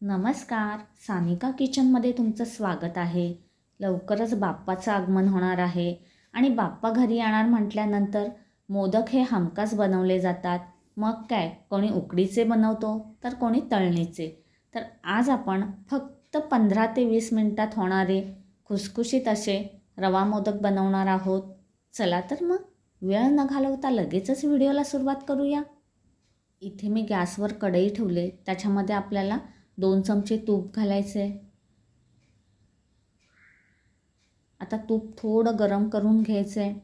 नमस्कार. सानिका किचनमध्ये तुमचं स्वागत आहे. लवकरच बाप्पाचं आगमन होणार आहे आणि बाप्पा घरी येणार म्हटल्यानंतर मोदक हे हमखास बनवले जातात. मग काय कोणी उकडीचे बनवतो तर कोणी तळणीचे. तर आज आपण फक्त पंधरा ते वीस मिनटात होणारे खुसखुशीत असे रवा मोदक बनवणार आहोत. चला तर मग वेळ न घालवता लगेचच व्हिडिओला सुरुवात करूया. इथे मी गॅसवर कढई ठेवले त्याच्यामध्ये आपल्याला दोन चमचे तूप घालायचे आता तूप थोडं गरम करून घ्यायचं आहे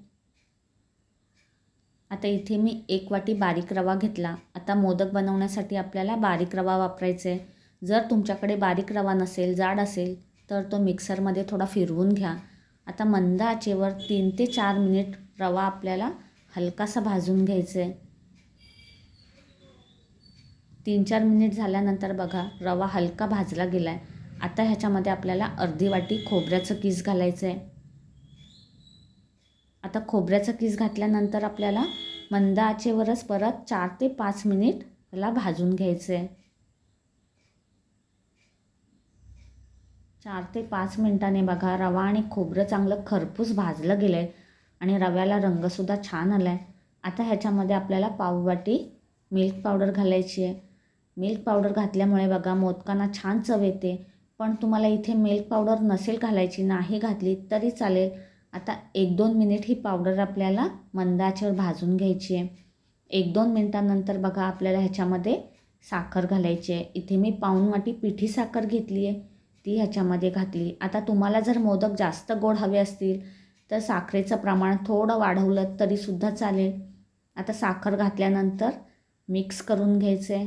आता इथे मी एक वाटी बारीक रवा घेतला. आता मोदक बनवण्यासाठी आपल्याला बारीक रवा वापरायचा आहे जर तुमच्याकडे बारीक रवा नसेल जाड असेल तर तो मिक्सरमध्ये थोडा फिरवून घ्या. आता मंद आचेवर तीन ते चार मिनिट रवा आपल्याला हलकासा भाजून घ्यायचा आहे तीन चार मिनिट झाल्यानंतर बघा रवा हलका भाजला गेला आहे आता ह्याच्यामध्ये आपल्याला अर्धी वाटी खोबऱ्याचं किस घालायचं आहे आता खोबऱ्याचं किस घातल्यानंतर आपल्याला मंद आचेवरच परत चार ते पाच मिनिट त्याला भाजून घ्यायचं आहे चार ते पाच मिनिटाने बघा रवा आणि खोबरं चांगलं खरपूस भाजलं गेलं आहे आणि रव्याला रंगसुद्धा छान आला आहे आता ह्याच्यामध्ये आपल्याला पाववाटी मिल्क पावडर घालायची आहे मिल्क पावडर घातल्यामुळे बघा मोदकांना छान चव येते. पण तुम्हाला इथे मिल्क पावडर नसेल घालायची नाही घातली तरी चालेल. आता एक दोन मिनिट ही पावडर आपल्याला मंदाच्यावर भाजून घ्यायची आहे. एक दोन मिनटानंतर बघा आपल्याला ह्याच्यामध्ये साखर घालायची आहे. इथे मी पाऊण वाटी पिठी साखर घेतली आहे. ती ह्याच्यामध्ये घातली. आता तुम्हाला जर मोदक जास्त गोड हवे असतील तर साखरेचं प्रमाण थोडं वाढवलं तरीसुद्धा चालेल. आता साखर घातल्यानंतर मिक्स करून घ्यायचं आहे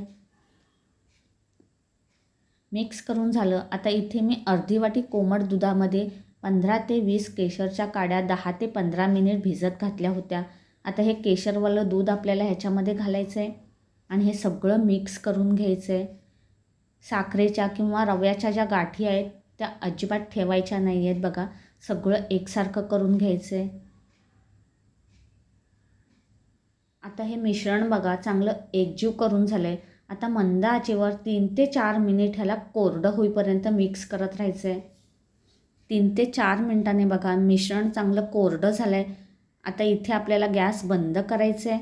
मिक्स करून झालं. आता इथे मी अर्धी वाटी कोमट दुधामध्ये पंधरा ते वीस केशरच्या काड्या दहा ते पंधरा मिनिट भिजत घातल्या होत्या. आता हे केशरवालं दूध आपल्याला ह्याच्यामध्ये घालायचं आहे आणि हे सगळं मिक्स करून घ्यायचं आहे साखरेच्या किंवा रव्याच्या ज्या गाठी आहेत त्या अजिबात ठेवायच्या नाही आहेत बघा. सगळं एकसारखं करून घ्यायचं आहे आता हे मिश्रण बघा चांगलं एकजीव करून झालं आहे आता मंद आचेवर तीन ते चार मिनिट ह्याला कोरडं होईपर्यंत मिक्स करत राहायचं आहे तीन ते चार मिनटाने बघा मिश्रण चांगलं कोरडं झालं आहे आता इथे आपल्याला गॅस बंद करायचं आहे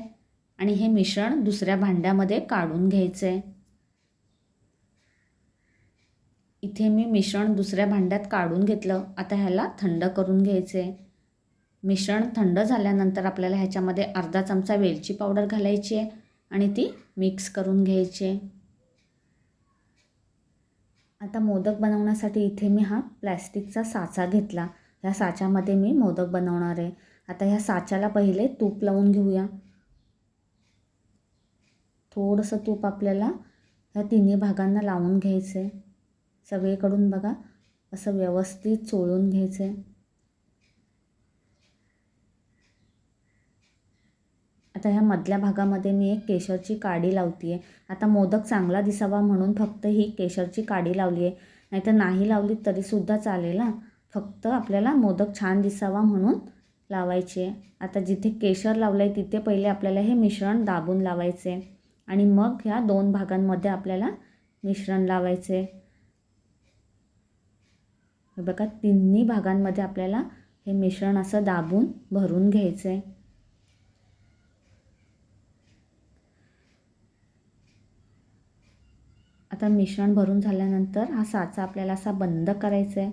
आणि हे मिश्रण दुसऱ्या भांड्यामध्ये काढून घ्यायचं आहे इथे मी मिश्रण दुसऱ्या भांड्यात काढून घेतलं. आता ह्याला थंड करून घ्यायचं आहे मिश्रण थंड झाल्यानंतर आपल्याला ह्याच्यामध्ये अर्धा चमचा वेलची पावडर घालायची आहे आणि ती मिक्स करून घ्यायची. आहे आता मोदक बनवण्यासाठी इथे मी हा प्लॅस्टिकचा साचा घेतला. ह्या साच्यामध्ये मी मोदक बनवणार आहे. आता ह्या साच्याला पहिले तूप लावून घेऊया. थोडंसं तूप आपल्याला ह्या तिन्ही भागांना लावून घ्यायचं आहे सगळीकडून बघा असं व्यवस्थित चोळून घ्यायचं आहे आता ह्या मधल्या भागामध्ये मी एक केशरची काडी लावते आहे आता मोदक चांगला दिसावा म्हणून फक्त ही केशरची काडी लावली आहे नाहीतर नाही लावली तरीसुद्धा चालेल ना फक्त आपल्याला मोदक छान दिसावा म्हणून लावायचे आता जिथे केशर लावलं आहे तिथे पहिले आपल्याला हे मिश्रण दाबून लावायचे आणि मग ह्या दोन भागांमध्ये आपल्याला मिश्रण लावायचे बघा तिन्ही भागांमध्ये आपल्याला हे मिश्रण असं दाबून भरून घ्यायचं आहे आता मिश्रण भरून झाल्यानंतर हा साचा आपल्याला असा बंद करायचा आहे.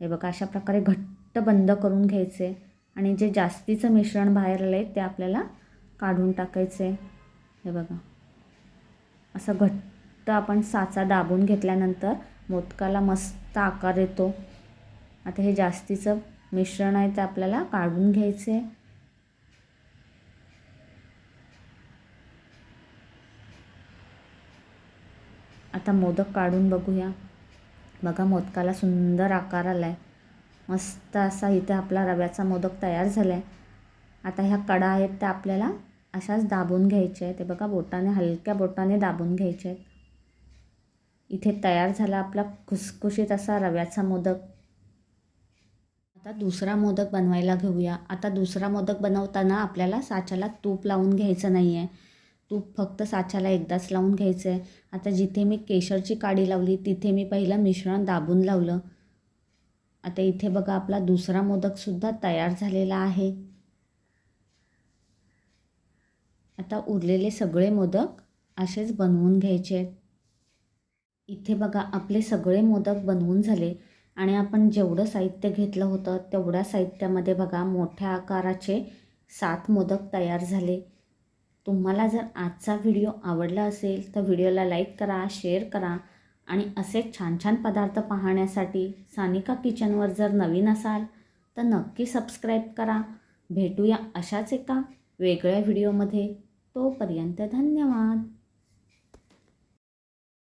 हे बघा अशा प्रकारे घट्ट बंद करून घ्यायचं आहे. आणि जे जास्तीचं मिश्रण बाहेर आलं आहे ते आपल्याला काढून टाकायचं आहे. हे बघा. असं घट्ट आपण साचा दाबून घेतल्यानंतर मोदकाला मस्त आकार येतो. आता हे जास्तीचं मिश्रण आहे ते आपल्याला काढून घ्यायचं आता मोदक काढून बघूया. बघा मोदकाला सुंदर आकार आला आहे मस्त असा इथे आपला रव्याचा मोदक तयार झाला आहे आता ह्या कडा आहेत त्या आपल्याला अशाच दाबून घ्यायच्या आहेत. ते बघा बोटाने हलक्या बोटाने दाबून घ्यायचे आहेत. इथे तयार झाला आपला खुसखुशीत असा रव्याचा मोदक. आता दुसरा मोदक बनवायला घेऊया. आता दुसरा मोदक बनवताना आपल्याला साच्याला तूप लावून घ्यायचं नाही आहे तूप फक्त साच्याला एकदाच लावून घ्यायचं आहे आता जिथे मी केशरची काडी लावली तिथे मी पहिलं मिश्रण दाबून लावलं. आता इथे बघा आपला दुसरा मोदकसुद्धा तयार झालेला आहे. आता उरलेले सगळे मोदक असेच बनवून घ्यायचे. आहेत इथे बघा आपले सगळे मोदक बनवून झाले. आणि आपण जेवढं साहित्य घेतलं होतं तेवढ्या साहित्यामध्ये बघा मोठ्या आकाराचे सात मोदक तयार झाले. तुम्हाला जर आजचा व्हिडिओ आवडला असेल तर व्हिडिओला लाईक करा शेअर करा आणि असे छान छान पदार्थ पाहण्यासाठी सानिका किचनवर जर नवीन असाल तर नक्की सबस्क्राईब करा. भेटूया अशाच एका वेगळ्या व्हिडिओमध्ये. तोपर्यंत धन्यवाद.